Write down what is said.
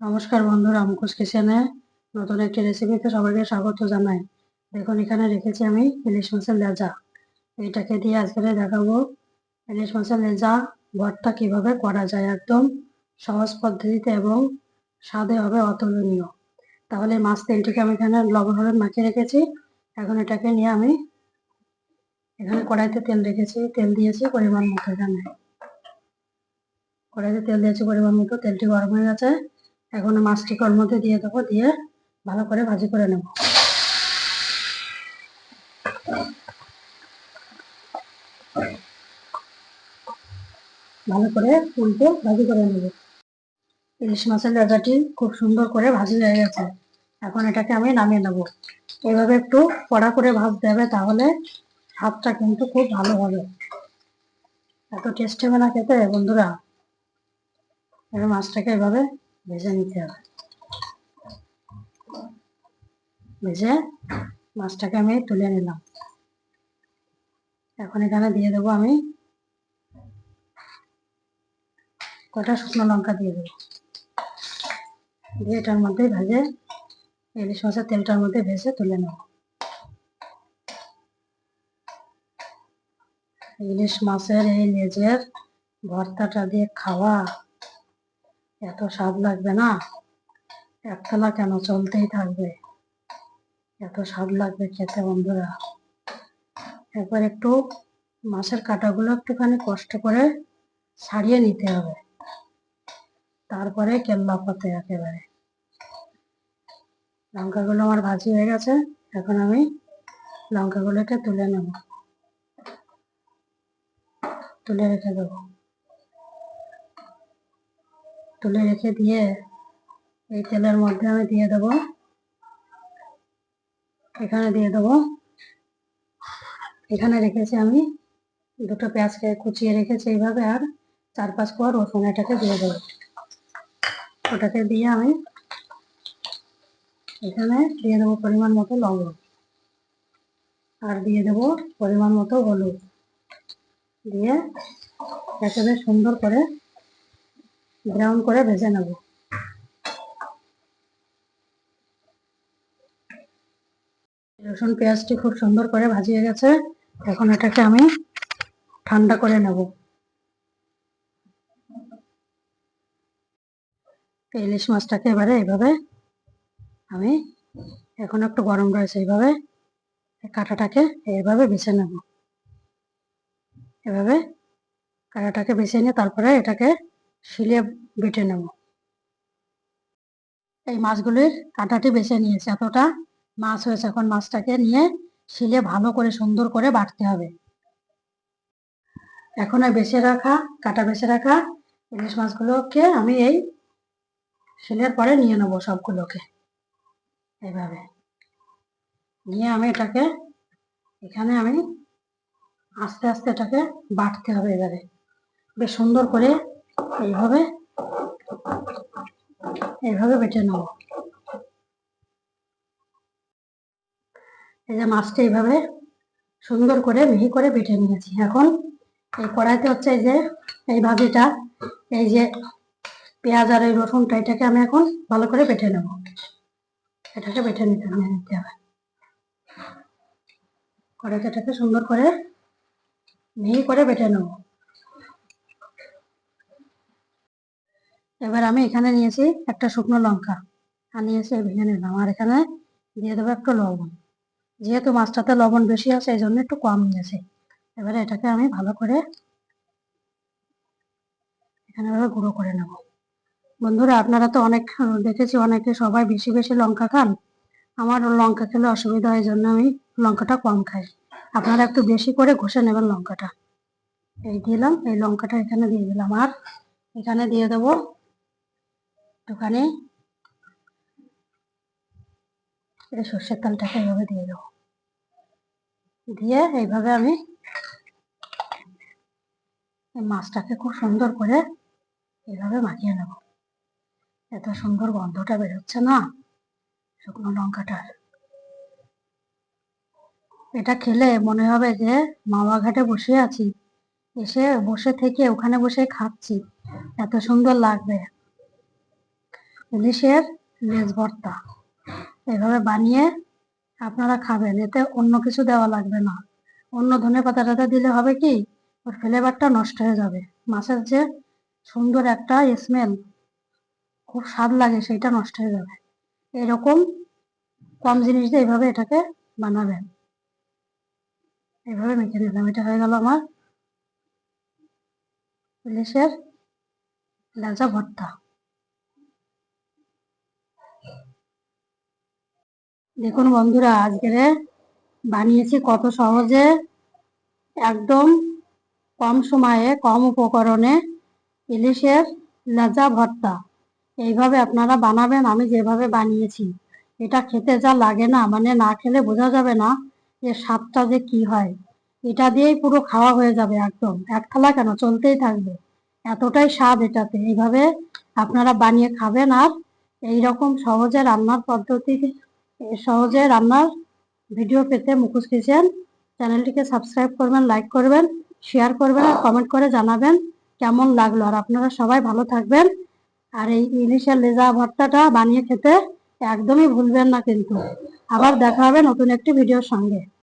নমস্কার বন্ধুরা, মুখোশ কিচেনে নতুন একটি রেসিপিতে সবাইকে স্বাগত জানাই। দেখুন, এখানে রেখেছি আমি ইলিশ মাছের লেজা। এইটাকে দিয়ে আজকে দেখাবো ইলিশ মাছের লেজা, ভর্তা কীভাবে করা যায় একদম সহজ পদ্ধতিতে এবং স্বাদে হবে অতুলনীয়। তাহলে মাছ তেলটিকে আমি এখানে লবণ হলুদ মাখিয়ে রেখেছি। এখন এটাকে নিয়ে আমি এখানে কড়াইতে তেল রেখেছি। তেল দিয়েছি পরিমাণ মতো এখানে। কড়াইতে তেল দিয়েছি পরিমাণ মতো। তেলটি গরম হয়ে গেছে। এখন মাছটিকে ওর মধ্যে দিয়ে দেবো, দিয়ে ভালো করে ভাজি করে নেব। ভালো করে উল্টে ভাজি করে নেব। ইলিশ মাছের লেজাটি খুব সুন্দর করে ভাজি হয়ে গেছে। এখন এটাকে আমি নামিয়ে নেব। এভাবে একটু কড়া করে ভাজতে হবে তাহলে স্বাদটা কিন্তু খুব ভালো হবে। এত টেস্ট হবে না খেতে বন্ধুরা। মাছটাকে এভাবে ভেজে নিতে হবে। ভেজে মাছটাকে আমি তুলে নিলাম। এখন এখানে দিয়ে দেবো আমি কটা শুকনো লঙ্কা দিয়ে দেবো। দিয়ে এটার মধ্যে ভেজে ইলিশ মাছের তেলটার মধ্যে ভেজে তুলে নেব। ইলিশ মাছের এই লেজের ভর্তাটা দিয়ে খাওয়া এত স্বাদ লাগবে না? একতলা কেন চলতেই থাকবে? এত স্বাদ লাগবে খেতে, বন্ধুরা। একবার একটু মাছের কাঁটাগুলো একটুখানি কষ্ট করে ছাড়িয়ে নিতে হবে। তারপরে কেল্লা পাতে একেবারে। লঙ্কাগুলো আমার ভাজি হয়ে গেছে। এখন আমি লঙ্কাগুলোকে তুলে নেব। তুলে রেখে দেবো। তুলে রেখে দিয়ে এই তেলের মধ্যে আমি দিয়ে দেব। এখানে দিয়ে দেব। এখানে রেখেছি আমি দুটো পেঁয়াজকে কুচিয়ে রেখেছি এইভাবে আর চার পাঁচ কোয়া রসুন এটাকে দিয়ে দেবো। ওটাকে দিয়ে আমি এখানে দিয়ে দেবো পরিমাণ মতো লবণ। আর দিয়ে দেবো পরিমাণ মতো হলুদ। দিয়ে একেবারে সুন্দর করে ব্রাউন করে ভেজে নেব। রসুন, পেঁয়াজটি খুব সুন্দর করে ভাজিয়ে গেছে। এখন এটাকে আমি ঠান্ডা করে নেব। ইলিশ মাছটাকে এবারে এইভাবে আমি এখন একটু গরম রয়েছে, এইভাবে কাঁটাটাকে এইভাবে বেছে নেব। এভাবে কাঁটাটাকে বেছে নিয়ে তারপরে এটাকে শিলে বেটে নেব। এই মাছগুলির কাঁটাটি বেছে নিয়েছে। এতটা মাছ হয়েছে। এখন মাছটাকে নিয়ে শিলে ভালো করে সুন্দর করে বাটতে হবে। এখন বেছে রাখা, কাটা বেছে রাখা ইলিশ মাছগুলোকে আমি এই শিলের পরে নিয়ে নেব সবগুলোকে। এইভাবে। নিয়ে আমি এটাকে, এখানে আমি আস্তে আস্তে এটাকে বাটতে হবে এবারে। বেশ সুন্দর করে এইভাবে এইভাবে বেটে নেব। এই যে মাছটা এইভাবে সুন্দর করে মিহি করে বেটে নিয়েছি। এখন এই কড়াইতে হচ্ছে এই যে, এই ভাজিটা, এই যে পেঁয়াজ আর এই রসুনটা, এটাকে আমি এখন ভালো করে বেটে নেব। এটাকে বেটে নিতে নিতে হবে। কড়াইতে এটাকে সুন্দর করে মিহি করে বেটে নেব। এবার আমি এখানে নিয়েছি একটা শুকনো লঙ্কা। আর নিয়েছি ভেঙে নিলাম আর এখানে দিয়ে দেবো একটু লবণ। যেহেতু মাছটাতে লবণ বেশি আছে, এই জন্য একটু কম নিয়েছি। এবারে এটাকে আমি ভালো করে এখানে গুঁড়ো করে নেব। বন্ধুরা, আপনারা তো অনেক, দেখেছি অনেকে সবাই বেশি বেশি লঙ্কা খান। আমার লঙ্কা খেলে অসুবিধা হয় জন্য আমি লঙ্কাটা কম খাই। আপনারা একটু বেশি করে ঘষে নেবেন লঙ্কাটা। এই দিলাম, এই লঙ্কাটা এখানে দিয়ে দিলাম। আর এখানে দিয়ে দেবো একটুখানি সর্ষের তেলটাকে এইভাবে দিয়ে দেবো। দিয়ে এইভাবে আমি মাছটাকে খুব সুন্দর করে এইভাবে মাখিয়ে নেব। এত সুন্দর গন্ধটা বেরোচ্ছে না শুকনো লঙ্কাটার। এটা খেলে মনে হবে যে মামা ঘাটে বসে আছি, এসে বসে থেকে ওখানে বসে খাচ্ছি, এত সুন্দর লাগবে। ইলিশের লেজ ভর্তা। এভাবে বানিয়ে আপনারা খাবেন, এতে অন্য কিছু দেওয়া লাগবে না। অন্য ধনে পাতা টাতা দিলে হবে কি, ওর ফ্লেভারটা নষ্ট হয়ে যাবে। মাছের যে সুন্দর একটা স্মেল খুব স্বাদ লাগে, সেইটা নষ্ট হয়ে যাবে। এরকম কম জিনিস দিয়ে এইভাবে এটাকে বানাবেন। এইভাবে মেখে নিলাম, এটা হয়ে গেল আমার ইলিশের লেজা ভর্তা। দেখুন বন্ধুরা আজকের বানিয়েছি কত সহজে, একদম কম সময়ে, কম উপকরণে ইলিশের লেজা ভর্তা। এইভাবে আপনারা বানাবেন, আমি যেভাবে বানিয়েছি। এটা খেতে যা লাগে না মানে না খেলে বোঝা যাবে না যে স্বাদটা যে কি হয়। এটা দিয়েই পুরো খাওয়া হয়ে যাবে একদম। এক থালা কেন? চলতেই থাকবে। এতটাই স্বাদ এটাতে। এইভাবে আপনারা বানিয়ে খাবেন আর এই রকম সহজে রান্নার পদ্ধতি সহজে রান্নার ভিডিও পেতে মুখোশ কিচেন চ্যানেলটিকে সাবস্ক্রাইব করবেন লাইক করবেন শেয়ার করবেন আর কমেন্ট করে জানাবেন কেমন লাগল। আর আপনারা সবাই ভালো থাকবেন। আর এই ইলিশের লেজা ভর্তাটা বানিয়ে খেতে একদমই ভুলবেন না কিন্তু। আবার দেখা হবে নতুন একটি ভিডিওর সঙ্গে।